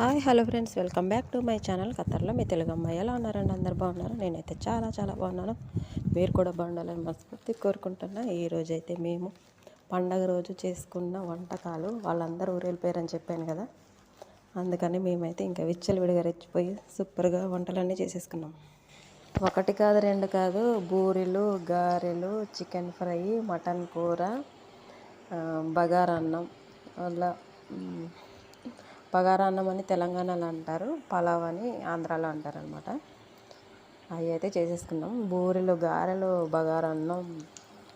Hi hello friends. Welcome back to my channel. ఖతర్లో మీ తెలుగు అమ్మాయి ఎలా ఉన్నారండి? అందరు బాగున్నారు? నేనైతే చాలా చాలా బాగున్నాను. మీరు కూడా బాగుండాలని మనస్ఫూర్తి కోరుకుంటున్నా. ఈ రోజైతే అయితే మేము పండగ రోజు చేసుకున్న వంటకాలు వాళ్ళందరూ ఊరు చెప్పాను కదా. అందుకని మేమైతే ఇంకా విచ్చలు విడిగా రెచ్చిపోయి సూపర్గా వంటలన్నీ చేసేసుకున్నాం. ఒకటి కాదు రెండు కాదు. బూరెలు గారెలు చికెన్ ఫ్రై మటన్ కూర బగారన్నం బగారా అన్నం అలా మ్, బగారా అన్నం అని తెలంగాణలో అంటారు పలావ్ అని ఆంధ్రాలో అంటారు అనమాట అవి అయితే చేసేసుకున్నాం. బూరెలు గారెలు బగారా అన్నం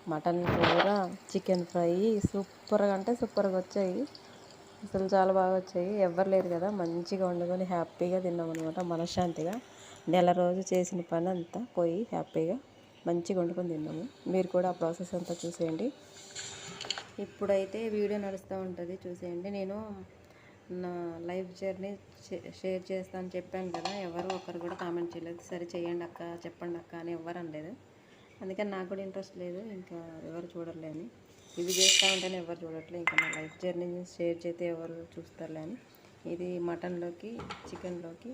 మటన్ కూర చికెన్ ఫ్రై సూపర్గా అంటే సూపర్గా వచ్చాయి. అసలు చాలా బాగా వచ్చాయి. ఎవ్వరు లేరు కదా మంచిగా వండుకొని హ్యాపీగా తిన్నాం అనమాట మనశ్శాంతిగా. నెల రోజు చేసిన పని అంతా పోయి హ్యాపీగా మంచిగా వండుకొని తిన్నాము. మీరు కూడా ఆ ప్రాసెస్ అంతా చూసేయండి. ఇప్పుడైతే వీడియో నడుస్తూ ఉంటుంది చూసేయండి. నేను నా లైఫ్ జర్నీ షేర్ చేస్తాను చెప్పాను కదా ఎవరు ఒకరు కూడా కామెంట్ చేయలేదు. సరే చేయండి అక్క చెప్పండి అక్క అని ఎవరు అనలేదు. అందుకని నాకు కూడా ఇంట్రెస్ట్ లేదు ఇంకా ఎవరు చూడలే అని. ఇది చేస్తూ ఉంటేనే ఎవరు చూడట్లేదు ఇంకా నా లైఫ్ జర్నీ షేర్ చేస్తే ఎవరు చూస్తారులే అని. ఇది మటన్లోకి చికెన్లోకి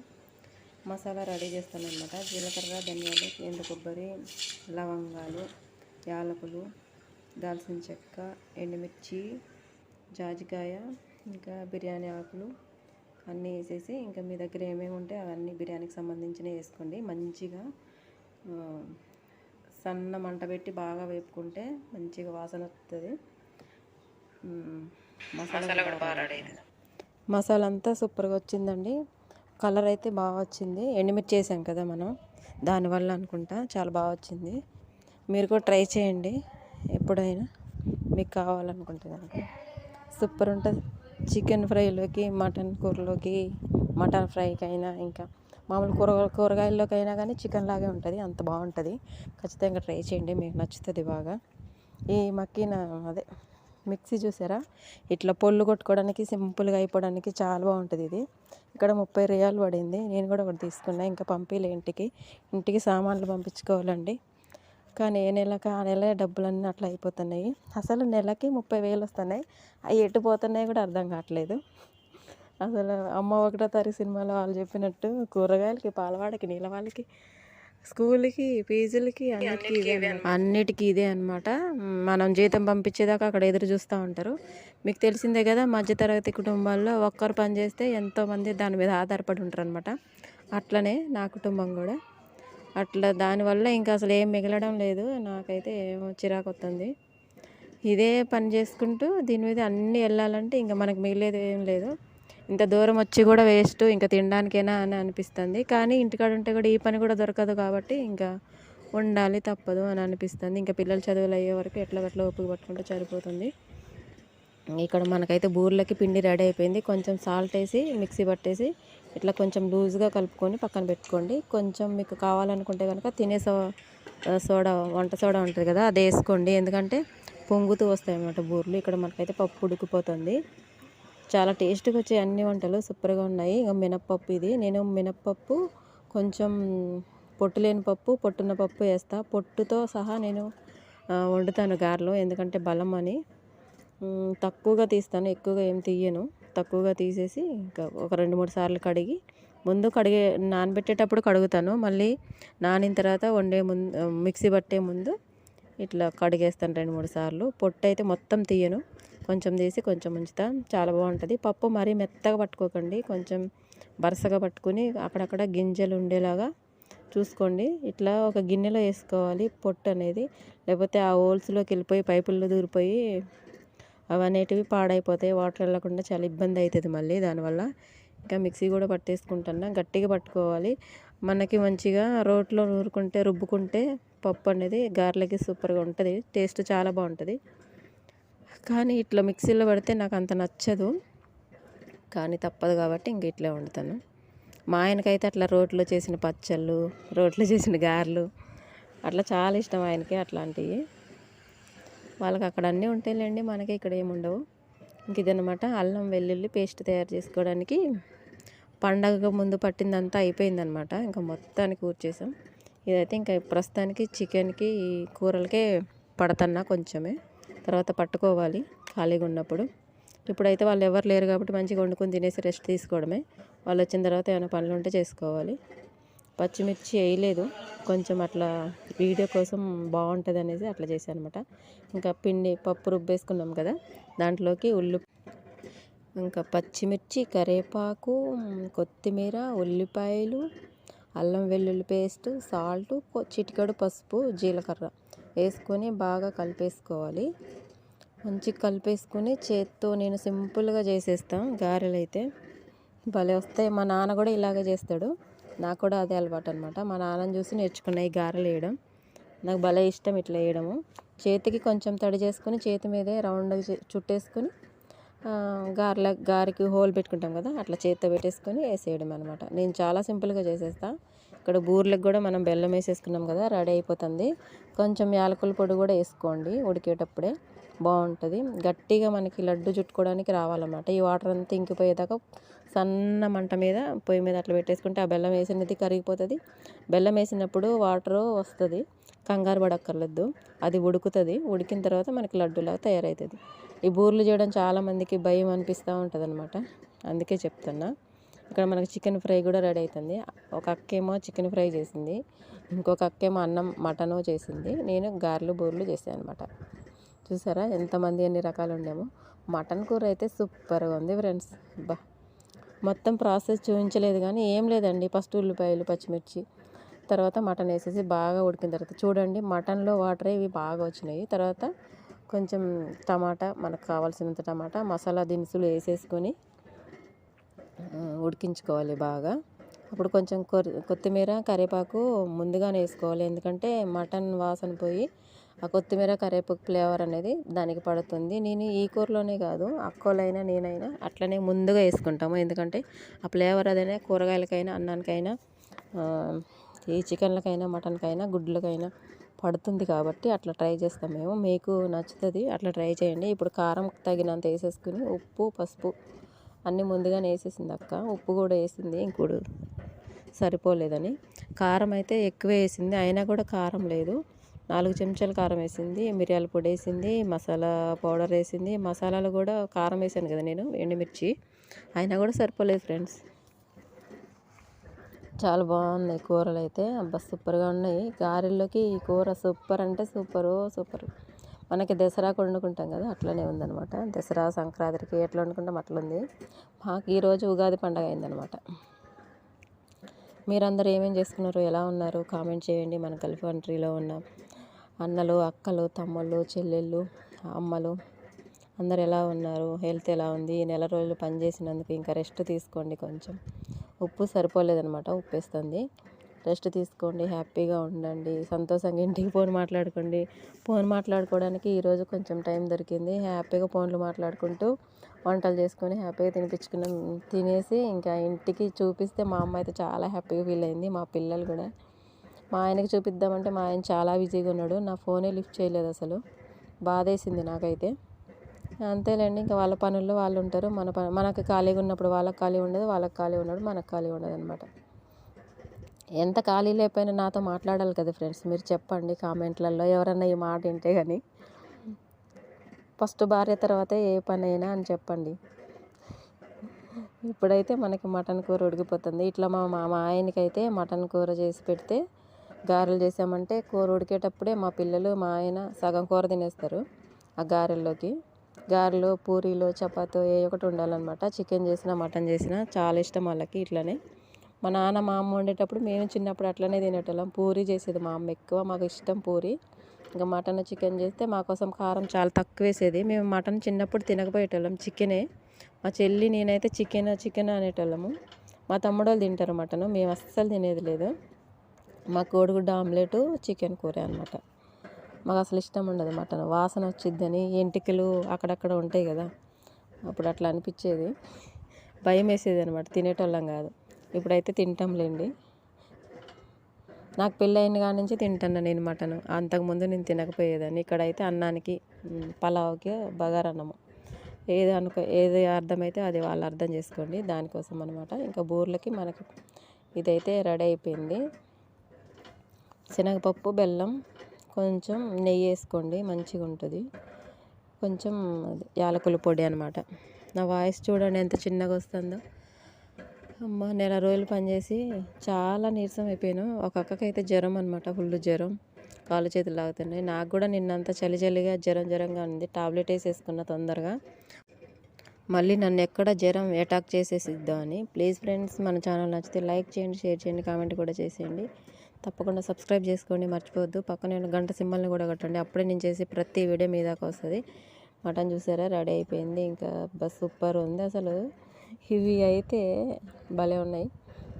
మసాలా రెడీ చేస్తాను అనమాట జీలకర్ర ధనియాలు ఎండు కొబ్బరి లవంగాలు యాలకులు దాల్చిన చెక్క ఎండుమిర్చి జాజికాయ ఇంకా బిర్యానీ ఆకులు అన్నీ వేసేసి ఇంకా మీ దగ్గర ఏమేమి ఉంటే అవన్నీ బిర్యానీకి సంబంధించినవి వేసుకోండి. మంచిగా సన్న మంట పెట్టి బాగా వేపుకుంటే మంచిగా వాసన వస్తుంది మసాలా కూడా బాగా మసాలా అంతా సూపర్గా వచ్చిందండి. కలర్ అయితే బాగా వచ్చింది. ఎండుమిర్చి వేసాం కదా మనం. దానివల్ల అనుకుంటా చాలా బాగా వచ్చింది. మీరు కూడా ట్రై చేయండి. ఎప్పుడైనా మీకు కావాలనుకుంటే కనుక సూపర్ ఉంటుంది. చికెన్ ఫ్రైలోకి మటన్ కూరలోకి మటన్ ఫ్రైకి అయినా ఇంకా మామూలు కూర కూరగాయల్లోకైనా కానీ చికెన్ లాగే ఉంటుంది అంత బాగుంటుంది. ఖచ్చితంగా ట్రై చేయండి మీకు నచ్చుతుంది బాగా. ఈ మక్కిన అదే మిక్సీ చూసారా? ఇట్లా పొళ్ళు కొట్టుకోవడానికి సింపుల్గా అయిపోవడానికి చాలా బాగుంటుంది ఇది. ఇక్కడ ముప్పై రియాలు పడింది నేను కూడా ఒకటి తీసుకున్నా ఇంకా పంపిలే ఇంటికి. ఇంటికి సామాన్లు పంపించుకోవాలండి. కానీ ఏ నెలకు ఆ నెల డబ్బులన్నీ అట్లా అయిపోతున్నాయి. అసలు నెలకి ముప్పై వేలు వస్తున్నాయి. అవి ఎటు పోతున్నాయి కూడా అర్థం కావట్లేదు. అసలు అమ్మ ఒకటో తారీఖు సినిమాలో వాళ్ళు చెప్పినట్టు కూరగాయలకి పాలవాడకి నీళ్ళవాళ్ళకి స్కూల్కి ఫీజులకి అన్నిటికీ ఇదే. అన్నిటికీ ఇదే అనమాట మనం జీతం పంపించేదాకా అక్కడ ఎదురు చూస్తూ ఉంటారు. మీకు తెలిసిందే కదా మధ్యతరగతి కుటుంబాల్లో ఒక్కరు పని చేస్తే ఎంతోమంది దాని మీద ఆధారపడి ఉంటారు అనమాట అట్లనే నా కుటుంబం కూడా. అట్లా దానివల్ల ఇంకా అసలు ఏం మిగలడం లేదు. నాకైతే ఏమో చిరాకు వస్తుంది ఇదే పని చేసుకుంటూ దీని మీద అన్నీ వెళ్ళాలంటే ఇంకా మనకు మిగిలేదు ఏం లేదు. ఇంత దూరం వచ్చి కూడా వేస్ట్ ఇంకా తినడానికైనా అని అనిపిస్తుంది. కానీ ఇంటికాడ ఉంటే కూడా ఈ పని కూడా దొరకదు కాబట్టి ఇంకా ఉండాలి తప్పదు అని అనిపిస్తుంది. ఇంకా పిల్లలు చదువులు అయ్యే వరకు ఎట్లా గట్లా ఓపిక పట్టుకుంటే సరిపోతుంది. ఇక్కడ మనకైతే బూర్లకి పిండి రెడీ అయిపోయింది. కొంచెం సాల్ట్ వేసి మిక్సీ పట్టేసి ఇట్లా కొంచెం లూజ్గా కలుపుకొని పక్కన పెట్టుకోండి. కొంచెం మీకు కావాలనుకుంటే కనుక తినే సో సోడా వంట సోడా ఉంటుంది కదా అది వేసుకోండి. ఎందుకంటే పొంగుతూ వస్తాయి అన్నమాట బూర్లు. ఇక్కడ మనకైతే పప్పు ఉడికిపోతుంది. చాలా టేస్ట్గా వచ్చాయి అన్ని వంటలు. సూపర్గా ఉన్నాయి. ఇంకా మినప్పప్పు ఇది. నేను మినప్పప్పు కొంచెం పొట్టు లేని పప్పు పొట్టున్న పప్పు వేస్తా. పొట్టుతో సహా నేను వండుతాను గారెలో. ఎందుకంటే బలం అని. తక్కువగా తీస్తాను. ఎక్కువగా ఏం తీయను. తక్కువగా తీసేసి ఇంకా ఒక రెండు మూడు సార్లు కడిగి ముందు కడిగే నానబెట్టేటప్పుడు కడుగుతాను. మళ్ళీ నానిన తర్వాత వండే ముందు మిక్సీ పట్టే ముందు ఇట్లా కడిగేస్తాను రెండు మూడు సార్లు. పొట్టు అయితే మొత్తం తీయను. కొంచెం తీసి కొంచెం ఉంచుతా. చాలా బాగుంటుంది. పప్పు మరీ మెత్తగా పట్టుకోకండి. కొంచెం వరుసగా పట్టుకుని అక్కడక్కడ గింజలు ఉండేలాగా చూసుకోండి. ఇట్లా ఒక గిన్నెలో వేసుకోవాలి పొట్టు అనేది. లేకపోతే ఆ హోల్స్లోకి వెళ్ళిపోయి పైపుల్లో దూరిపోయి అవనేటివి పాడైపోతాయి. వాటర్ వెళ్ళకుండా చాలా ఇబ్బంది అవుతుంది మళ్ళీ దానివల్ల. ఇంకా మిక్సీ కూడా పట్టేసుకుంటున్నా గట్టిగా పట్టుకోవాలి. మనకి మంచిగా రోట్లో నూరుకుంటే రుబ్బుకుంటే పప్పు అనేది గారెలకి సూపర్గా ఉంటుంది. టేస్ట్ చాలా బాగుంటుంది. కానీ ఇట్లా మిక్సీలో పడితే నాకు అంత నచ్చదు. కానీ తప్పదు కాబట్టి ఇంక ఇట్లే వండుతాను. మా ఆయనకైతే అట్లా రోట్లో చేసిన పచ్చళ్ళు రోట్లో చేసిన గారెలు అట్లా చాలా ఇష్టం ఆయనకి అట్లాంటివి. వాళ్ళకి అక్కడ అన్నీ ఉంటాయిలేండి మనకి ఇక్కడ ఏమి ఉండవు ఇంక ఇదనమాట అల్లం వెల్లుల్లి పేస్ట్ తయారు చేసుకోవడానికి పండగ ముందు పట్టిందంతా అయిపోయిందనమాట ఇంకా మొత్తానికి ఊర్చేసాం ఇదైతే ఇంకా ప్రస్తుతానికి చికెన్కి కూరలకే పడతన్నా కొంచెమే. తర్వాత పట్టుకోవాలి ఖాళీగా ఉన్నప్పుడు. ఇప్పుడైతే వాళ్ళు ఎవరు లేరు కాబట్టి మంచిగా వండుకొని తినేసి రెస్ట్ తీసుకోవడమే. వాళ్ళు వచ్చిన తర్వాత ఏమైనా పనులు ఉంటే చేసుకోవాలి. పచ్చిమిర్చి వేయలేదు. కొంచెం అట్లా వీడియో కోసం బాగుంటుంది అనేసి అట్లా చేశాను అనమాట ఇంకా పిండి పప్పు రుబ్బేసుకున్నాం కదా దాంట్లోకి ఉల్లి ఇంకా పచ్చిమిర్చి కరేపాకు కొత్తిమీర ఉల్లిపాయలు అల్లం వెల్లుల్లి పేస్ట్ సాల్ట్ చిటికడు పసుపు జీలకర్ర వేసుకొని బాగా కలిపేసుకోవాలి. మంచిగా కలిపేసుకొని చేత్తో నేను సింపుల్గా చేసేస్తాను గారెలు అయితే భలే వస్తాయి. మా నాన్న కూడా ఇలాగే చేస్తాడు. నాకు కూడా అదే అలవాటు అనమాట మా నాన్నని చూసి నేర్చుకున్న ఈ గారెలు వేయడం. నాకు భలే ఇష్టం ఇట్లా వేయడము. చేతికి కొంచెం తడి చేసుకుని చేతి మీదే రౌండ్గా చుట్టేసుకొని గారెల గారికి హోల్ పెట్టుకుంటాం కదా అట్లా చేతితో పెట్టేసుకొని వేసేయడం అనమాట నేను చాలా సింపుల్గా చేసేస్తాను ఇక్కడ బూర్లకు కూడా మనం బెల్లం వేసేసుకున్నాం కదా రెడీ అయిపోతుంది. కొంచెం యాలకుల పొడి కూడా వేసుకోండి ఉడికేటప్పుడే. బాగుంటుంది. గట్టిగా మనకి లడ్డు చుట్టుకోవడానికి రావాలన్నమాట. ఈ వాటర్ అంతా ఇంకిపోయేదాకా సన్న మంట మీద పొయ్యి మీద అట్లా పెట్టేసుకుంటే ఆ బెల్లం వేసినది కరిగిపోతుంది. బెల్లం వేసినప్పుడు వాటర్ వస్తుంది. కంగారు పడక్కర్లేదు. అది ఉడుకుతుంది. ఉడికిన తర్వాత మనకి లడ్డులాగా తయారవుతుంది ఈ బూర్లు చేయడం చాలామందికి భయం అనిపిస్తూ ఉంటుంది అనమాట అందుకే చెప్తున్నా. ఇక్కడ మనకి చికెన్ ఫ్రై కూడా రెడీ అవుతుంది ఒక అక్కేమో చికెన్ ఫ్రై చేసింది. ఇంకొక అక్కేమో అన్నం మటను చేసింది. నేను గారెలు బూర్లు చేసాను అనమాట చూసారా? ఎంతమంది ఎన్ని రకాలు ఉండేమో మటన్ కూర అయితే సూపర్గా ఉంది ఫ్రెండ్స్. బా. మొత్తం ప్రాసెస్ చూపించలేదు కానీ ఏం లేదండి. ఫస్ట్ ఉల్లిపాయలు పచ్చిమిర్చి తర్వాత మటన్ వేసేసి బాగా ఉడికిన తర్వాత చూడండి మటన్లో వాటర్ ఇవి బాగా వచ్చినాయి. తర్వాత కొంచెం టమాటా మనకు కావాల్సినంత టమాటా మసాలా దినుసులు వేసేసుకొని ఉడికించుకోవాలి బాగా. అప్పుడు కొంచెం కొత్తిమీర కరివేపాకు ముందుగానే వేసుకోవాలి. ఎందుకంటే మటన్ వాసన పోయి ఆ కొత్తిమీర కరేపాకు ఫ్లేవర్ అనేది దానికి పడుతుంది. నేను ఈ కూరలోనే కాదు అక్కోలైనా నేనైనా అట్లనే ముందుగా వేసుకుంటాము. ఎందుకంటే ఆ ఫ్లేవర్ అదైనా కూరగాయలకైనా అన్నానికైనా ఈ చికెన్లకైనా మటన్కైనా గుడ్లకైనా పడుతుంది కాబట్టి అట్లా ట్రై చేస్తాం మేము. మీకు నచ్చుతుంది అట్లా ట్రై చేయండి. ఇప్పుడు కారం తగినంత వేసేసుకుని ఉప్పు పసుపు అన్నీ ముందుగానే వేసేసింది అక్క. ఉప్పు కూడా వేసింది ఇంకోడు సరిపోలేదని. కారం అయితే ఎక్కువ వేసింది అయినా కూడా కారం లేదు. నాలుగు చెంచాలు కారం వేసింది మిరియాల పొడి వేసింది మసాలా పౌడర్ వేసింది. మసాలాలు కూడా కారం వేసాను కదా నేను ఎండుమిర్చి. అయినా కూడా సరిపోలేదు ఫ్రెండ్స్. చాలా బాగున్నాయి కూరలు అయితే. అబ్బా సూపర్గా ఉన్నాయి. గారెల్లోకి ఈ కూర సూపర్ అంటే సూపరు సూపర్. మనకి దసరాకు వండుకుంటాం కదా అట్లనే ఉందనమాట దసరా సంక్రాంతికి ఎట్లా వండుకుంటాం అట్లా ఉంది మాకు ఈరోజు ఉగాది పండగ అయిందనమాట మీరందరూ ఏమేమి చేసుకున్నారు ఎలా ఉన్నారు? కామెంట్ చేయండి. మన గల్ఫ్ కంట్రీలో ఉన్న అన్నలు అక్కలు తమ్ముళ్ళు చెల్లెళ్ళు అమ్మలు అందరు ఎలా ఉన్నారు? హెల్త్ ఎలా ఉంది? ఈ నెల రోజులు పని చేసినందుకు ఇంకా రెస్ట్ తీసుకోండి కొంచెం. ఉప్పు సరిపోలేదనమాట ఉప్పు వేస్తుంది రెస్ట్ తీసుకోండి హ్యాపీగా ఉండండి సంతోషంగా ఇంటికి ఫోన్ మాట్లాడుకోండి. ఫోన్ మాట్లాడుకోవడానికి ఈరోజు కొంచెం టైం దొరికింది. హ్యాపీగా ఫోన్లు మాట్లాడుకుంటూ వంటలు చేసుకొని హ్యాపీగా తినిపించుకున్నాం. తినేసి ఇంకా ఇంటికి చూపిస్తే మా అమ్మ అయితే చాలా హ్యాపీగా ఫీల్ అయింది మా పిల్లలు కూడా. మా ఆయనకి చూపిద్దామంటే మా ఆయన చాలా బిజీగా ఉన్నాడు. నా ఫోనే లిఫ్ట్ చేయలేదు అసలు. బాధేసింది నాకైతే. అంతేలేండి ఇంకా వాళ్ళ పనుల్లో వాళ్ళు ఉంటారు. మన పని మనకు ఖాళీగా ఉన్నప్పుడు వాళ్ళకి ఖాళీ ఉండదు వాళ్ళకి ఖాళీ ఉండదు మనకు ఖాళీ ఉండదు అనమాట ఎంత ఖాళీ లేకపోయినా నాతో మాట్లాడాలి కదా ఫ్రెండ్స్. మీరు చెప్పండి కామెంట్లలో ఎవరన్నా ఈ మాట వింటే కానీ ఫస్ట్ భార్య తర్వాత ఏ పని అయినా అని చెప్పండి. ఇప్పుడైతే మనకి మటన్ కూర ఉడికిపోతుంది. ఇట్లా మా మా ఆయనకైతే మటన్ కూర చేసి పెడితే గారెలు చేసామంటే కూర ఉడికేటప్పుడే మా పిల్లలు మా ఆయన సగం కూర తినేస్తారు ఆ గారెల్లోకి. గారెలు పూరీలు చపాతీ ఏ ఒకటి ఉండాలన్నమాట. చికెన్ చేసినా మటన్ చేసినా చాలా ఇష్టం వాళ్ళకి ఇట్లనే. మా నాన్న మా అమ్మ వండేటప్పుడు మేము చిన్నప్పుడు అట్లనే తినేటోళ్ళం. పూరి చేసేది మా అమ్మ ఎక్కువ మాకు ఇష్టం పూరి. ఇంకా మటన్ చికెన్ చేస్తే మా కోసం కారం చాలా తక్కువ వేసేది. మేము మటన్ చిన్నప్పుడు తినకపోయేటోళ్ళం చికెనే. మా చెల్లి నేనైతే చికెన్ చికెన్ అనేటోళ్ళము. మా తమ్ముడు వాళ్ళు తింటారు మటన్ మేము అస్సలు తినేది లేదు. మా కోడిగుడ్డ ఆమ్లెట్ చికెన్ కూర అనమాట మాకు అసలు ఇష్టం ఉండదు మటన్. వాసన వచ్చిద్దని ఎంటికలు అక్కడక్కడ ఉంటాయి కదా అప్పుడు అట్లా అనిపించేది. భయం వేసేది అనమాట తినేటోళ్ళం కాదు. ఇప్పుడైతే తింటాంలేండి. నాకు పెళ్ళైన కాడ నుంచి తింటాను నేను మటన్. అంతకుముందు నేను తినకపోయేదాన్ని. ఇక్కడైతే అన్నానికి పలావ్కి బగారన్నము. ఏది అనుకో ఏది అర్థమైతే అది వాళ్ళు అర్థం చేసుకోండి. దానికోసం అనమాట ఇంకా బూర్లకి మనకి ఇదైతే రెడీ అయిపోయింది. శనగపప్పు బెల్లం కొంచెం నెయ్యి వేసుకోండి మంచిగా ఉంటుంది. కొంచెం యాలకుల పొడి అనమాట నా వాయిస్ చూడండి ఎంత చిన్నగా వస్తుందో. అమ్మ నెల రోజులు పనిచేసి చాలా నీరసం అయిపోయాను. ఒక అక్కకైతే జ్వరం అనమాట ఫుల్ జ్వరం. కాలు చేతులు లాగుతున్నాయి. నాకు కూడా నిన్నంత చలి చలిగా జ్వరం జ్వరంగా ఉంది. టాబ్లెట్ వేసేసుకున్న తొందరగా. మళ్ళీ నన్ను ఎక్కడ జ్వరం అటాక్ చేసేసిద్దామని ప్లీజ్ ఫ్రెండ్స్ మన ఛానల్ నచ్చితే లైక్ చేయండి షేర్ చేయండి కామెంట్ కూడా చేసేయండి. తప్పకుండా సబ్స్క్రైబ్ చేసుకోండి మర్చిపోవద్దు. పక్కన గంట సింబల్ని కూడా కట్టండి. అప్పుడే నేను చేసి ప్రతి వీడియో మీ దాకా వస్తుంది. మటన్ చూసారా? రెడీ అయిపోయింది. ఇంకా బస్ సూపర్ ఉంది. అసలు ఇవి అయితే భలే ఉన్నాయి.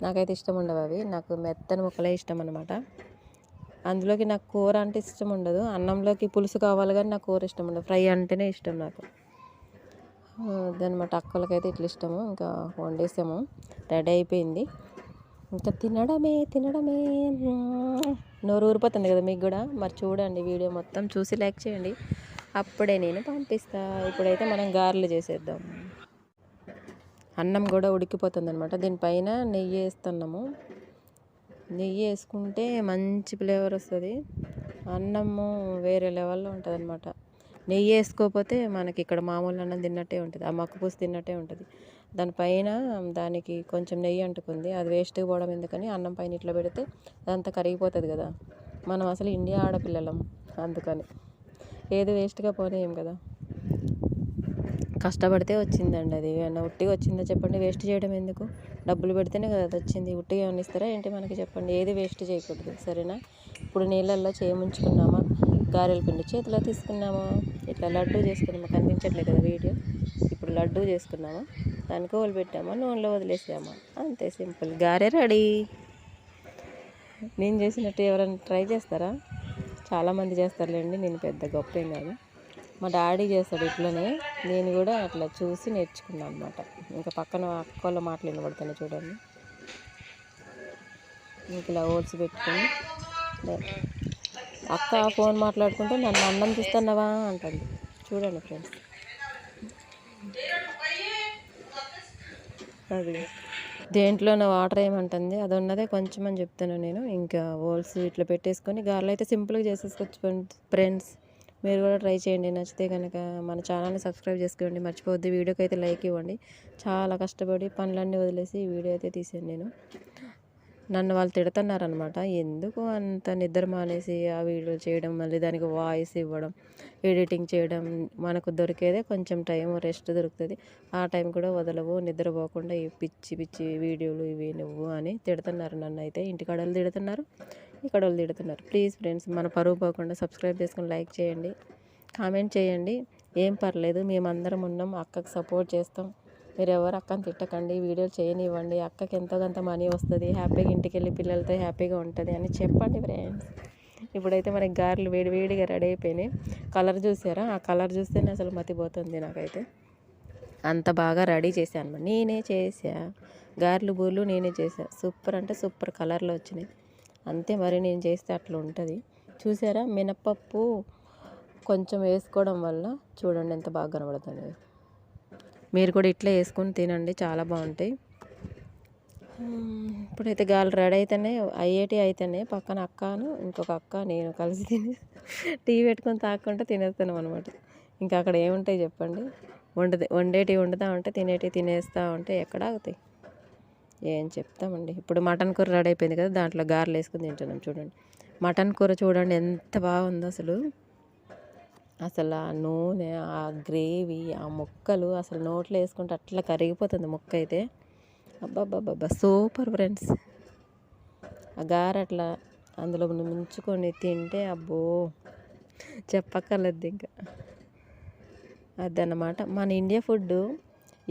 నాకైతే ఇష్టం ఉండవు అవి. నాకు మెత్తని ముక్కలే ఇష్టం అనమాట అందులోకి నాకు కూర అంటే ఇష్టం ఉండదు. అన్నంలోకి పులుసు కావాలి కానీ నాకు కూర ఇష్టం ఉండదు. ఫ్రై అంటేనే ఇష్టం నాకు. అదనమాట అక్కలకైతే ఇట్లా ఇష్టము. ఇంకా వండేసాము. రెడీ అయిపోయింది. ఇంకా తినడమే తినడమే. నోరు ఊరిపోతుంది కదా మీకు కూడా? మరి చూడండి వీడియో మొత్తం చూసి లైక్ చేయండి. అప్పుడే నేను పంపిస్తా. ఇప్పుడైతే మనం గారెలు చేసేద్దాం. అన్నం కూడా ఉడికిపోతుంది అనమాట దీనిపైన నెయ్యి వేస్తున్నాము. నెయ్యి వేసుకుంటే మంచి ఫ్లేవర్ వస్తుంది. అన్నము వేరే లెవెల్లో ఉంటుంది అనమాట నెయ్యి వేసుకోకపోతే మనకి ఇక్కడ మామూలు అన్నం తిన్నట్టే ఉంటుంది. ఆ మక్క పూసి తిన్నట్టే ఉంటుంది. దానిపైన దానికి కొంచెం నెయ్యి అంటుకుంది. అది వేస్ట్ పోవడం ఎందుకని అన్నం పైన ఇట్లా పెడితే అదంతా కరిగిపోతుంది కదా. మనం అసలు ఇండియా ఆడపిల్లలం అందుకని. ఏది వేస్ట్గా పోనేయం కదా. కష్టపడితే వచ్చిందండి అది. ఏమన్నా ఉట్టిగా వచ్చిందో చెప్పండి. వేస్ట్ చేయడం ఎందుకు? డబ్బులు పెడితేనే కదా అది వచ్చింది. ఉట్టిగా ఏమైనా ఇస్తారా ఏంటి మనకి చెప్పండి. ఏది వేస్ట్ చేయకూడదు. సరేనా? ఇప్పుడు నీళ్ళల్లో చేయముంచుకున్నామా గారెల పిండి చేతిలో తీసుకున్నామా? ఇట్లా లడ్డు చేసుకున్నామా? కనిపించట్లేదు కదా వీడియో. ఇప్పుడు లడ్డు చేసుకున్నామా? దానికి ఓలు పెట్టామా నూనెలో వదిలేసామా అంతే సింపుల్. గారె రెడీ. నేను చేసినట్టు ఎవరైనా ట్రై చేస్తారా? చాలామంది చేస్తారులేండి. నేను పెద్ద గొప్ప ఏం కాదు. మా డాడీ చేస్తాడు ఇట్లనే. నేను కూడా అట్లా చూసి నేర్చుకున్నాను అనమాట ఇంకా పక్కన అక్క మాటలు వినబడుతున్నాయి చూడండి. ఇంక ఇలా ఓట్స్ పెట్టుకొని. అక్క ఫోన్ మాట్లాడుకుంటే నన్ను అన్నం చూస్తున్నావా అంటుంది. చూడండి ఫ్రెండ్స్. అది. దేంట్లో నా వాటర్ ఏమంటుంది? అది ఉన్నదే కొంచెం అని చెప్తాను నేను. ఇంకా ఓల్స్ ఇట్లా పెట్టేసుకొని గారెలు అయితే సింపుల్గా చేసేసుకోవచ్చు ఫ్రెండ్స్ మీరు కూడా ట్రై చేయండి. నచ్చితే కనుక మన ఛానల్ని సబ్స్క్రైబ్ చేసుకోండి. మర్చిపోవద్దు. వీడియోకి అయితే లైక్ ఇవ్వండి. చాలా కష్టపడి పనులన్నీ వదిలేసి ఈ వీడియో అయితే తీసాను నేను. నన్ను వాళ్ళు తిడుతున్నారనమాట. ఎందుకు అంత నిద్ర మానేసి ఆ వీడియో చేయడం మళ్ళీ దానికి వాయిస్ ఇవ్వడం ఎడిటింగ్ చేయడం మనకు దొరికేదే కొంచెం టైం రెస్ట్ దొరుకుతుంది. ఆ టైం కూడా వదలవు నిద్రపోకుండా ఈ పిచ్చి పిచ్చి వీడియోలు ఇవి నువ్వు అని తిడుతున్నారు నన్ను అయితే. ఇంటికాడ వాళ్ళు తిడుతున్నారు ఇక్కడ వాళ్ళు తిడుతున్నారు. ప్లీజ్ ఫ్రెండ్స్ మన పరువు పోకుండా సబ్స్క్రైబ్ చేసుకుని లైక్ చేయండి కామెంట్ చేయండి. ఏం పర్లేదు మేమందరం ఉన్నాం అక్కకు సపోర్ట్ చేస్తాం. మీరు ఎవరు అక్కని తిట్టకండి వీడియోలు చేయనివ్వండి అక్కకి ఎంతో కొంత మనీ వస్తుంది హ్యాపీగా ఇంటికి వెళ్ళి పిల్లలతో హ్యాపీగా ఉంటుంది అని చెప్పండి ఫ్రెండ్స్. ఇప్పుడైతే మనకి గారెలు వేడి వేడిగా రెడీ అయిపోయినాయి. కలర్ చూసారా? ఆ కలర్ చూస్తేనే అసలు మతిపోతుంది నాకైతే. అంత బాగా రెడీ చేశాను నేనే చేసా. గారెలు బూర్లు నేనే చేసా. సూపర్ అంటే సూపర్ కలర్లో వచ్చినాయి. అంతే మరి నేను చేస్తే అట్లా ఉంటుంది. చూసారా? మినపప్పు కొంచెం వేసుకోవడం వల్ల చూడండి ఎంత బాగా కనబడుతుంది. మీరు కూడా ఇట్లా వేసుకొని తినండి చాలా బాగుంటాయి. ఇప్పుడైతే గాలి రెడీ అయితేనే ఐఐటి అయితేనే పక్కన అక్కను ఇంకొక అక్క నేను కలిసి తిని టీ పెట్టుకొని తాక్కుంటే తినేస్తాను అనమాట ఇంకా అక్కడ ఏముంటాయి చెప్పండి? వండది వండేటివి వండుతా ఉంటే తినేటివి తినేస్తూ ఉంటే ఎక్కడ ఆగుతాయి? ఏం చెప్తామండి? ఇప్పుడు మటన్ కూర రెడీ అయిపోయింది కదా దాంట్లో గారెలు వేసుకుని తింటున్నాం చూడండి. మటన్ కూర చూడండి ఎంత బాగుందో అసలు. అసలు ఆ నూనె ఆ గ్రేవీ ఆ ముక్కలు అసలు నోట్లో వేసుకుంటే అట్లా కరిగిపోతుంది ముక్క అయితే. అబ్బాబ్బాబ్బా సూపర్ ఫ్రెండ్స్. ఆ గారు అట్లా అందులో ముంచుకొని తింటే అబ్బో! చెప్పక్కర్లేదు ఇంకా. అదన్నమాట. మన ఇండియా ఫుడ్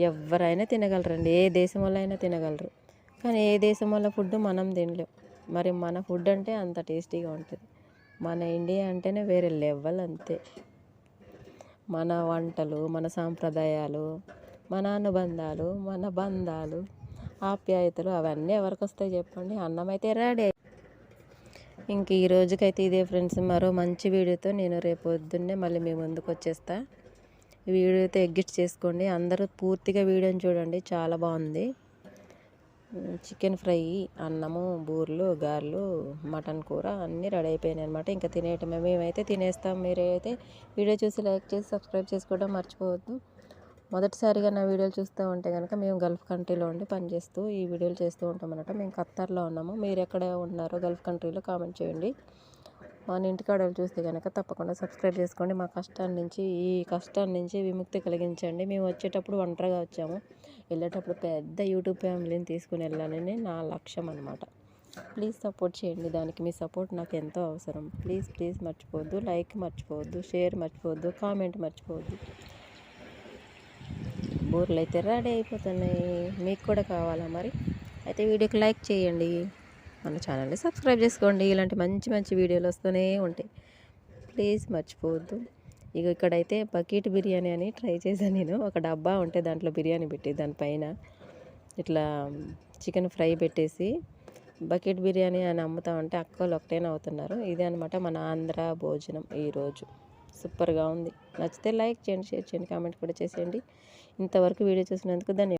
ఎవరైనా తినగలరండి. ఏ దేశం వల్ల అయినా తినగలరు. కానీ ఏ దేశం వాళ్ళ ఫుడ్ మనం తినలేం. మరి మన ఫుడ్ అంటే అంత టేస్టీగా ఉంటుంది. మన ఇండియా అంటేనే వేరే లెవెల్ అంతే. మన వంటలు మన సాంప్రదాయాలు మన అనుబంధాలు మన బంధాలు ఆప్యాయతలు అవన్నీ ఎవరికి వస్తాయి చెప్పండి? అన్నం అయితే రెడీ. ఇంక ఈ రోజుకైతే ఇదే ఫ్రెండ్స్ మరో మంచి వీడియోతో నేను రేపు పొద్దున్నే మళ్ళీ మీ ముందుకు వచ్చేస్తా. వీడియోతో ఎగ్జిట్ చేసుకోండి. అందరూ పూర్తిగా వీడియోని చూడండి. చాలా బాగుంది. చికెన్ ఫ్రై అన్నము బూర్లు గారెలు మటన్ కూర అన్నీ రెడీ అయిపోయినాయి అనమాట ఇంకా తినేయటమే. మేమైతే తినేస్తాం. మీరైతే వీడియో చూసి లైక్ చేసి సబ్స్క్రైబ్ చేసుకోవడం మర్చిపోవద్దు. మొదటిసారిగా నా వీడియోలు చూస్తూ ఉంటే కనుక మేము గల్ఫ్ కంట్రీలో ఉండి పనిచేస్తూ ఈ వీడియోలు చేస్తూ ఉంటాం అనమాట మేము ఖత్తర్లో ఉన్నాము. మీరు ఎక్కడ ఉన్నారో గల్ఫ్ కంట్రీలో కామెంట్ చేయండి. మన ఇంటికాడ చూస్తే కనుక తప్పకుండా సబ్స్క్రైబ్ చేసుకోండి. మా కష్టాల నుంచి ఈ కష్టాల నుంచి విముక్తి కలిగించండి. మేము వచ్చేటప్పుడు ఒంటరిగా వచ్చాము. వెళ్ళేటప్పుడు పెద్ద యూట్యూబ్ ఫ్యామిలీని తీసుకుని వెళ్ళాలని నా లక్ష్యం అనమాట ప్లీజ్ సపోర్ట్ చేయండి. దానికి మీ సపోర్ట్ నాకు ఎంతో అవసరం. ప్లీజ్ ప్లీజ్ మర్చిపోవద్దు. లైక్ మర్చిపోవద్దు. షేర్ మర్చిపోవద్దు. కామెంట్ మర్చిపోవద్దు. బూర్లు అయితే రెడీ అయిపోతున్నాయి. మీకు కూడా కావాలా మరి? అయితే వీడియోకి లైక్ చేయండి. మన ఛానల్ని సబ్స్క్రైబ్ చేసుకోండి. ఇలాంటి మంచి మంచి వీడియోలు వస్తూనే ఉంటాయి. ప్లీజ్ మర్చిపోవద్దు. ఇక ఇక్కడైతే బకెట్ బిర్యానీ అని ట్రై చేశాను నేను. ఒక డబ్బా ఉంటే దాంట్లో బిర్యానీ పెట్టి దానిపైన ఇట్లా చికెన్ ఫ్రై పెట్టేసి బకెట్ బిర్యానీ అని అమ్ముతా ఉంటే అక్కలు ఒకటేనా అవుతున్నారు. ఇదే అనమాట మన ఆంధ్ర భోజనం ఈరోజు. సూపర్గా ఉంది. నచ్చితే లైక్ చేయండి షేర్ చేయండి కామెంట్ కూడా చేసేయండి. ఇంతవరకు వీడియో చూసినందుకు ధన్యవాదాలు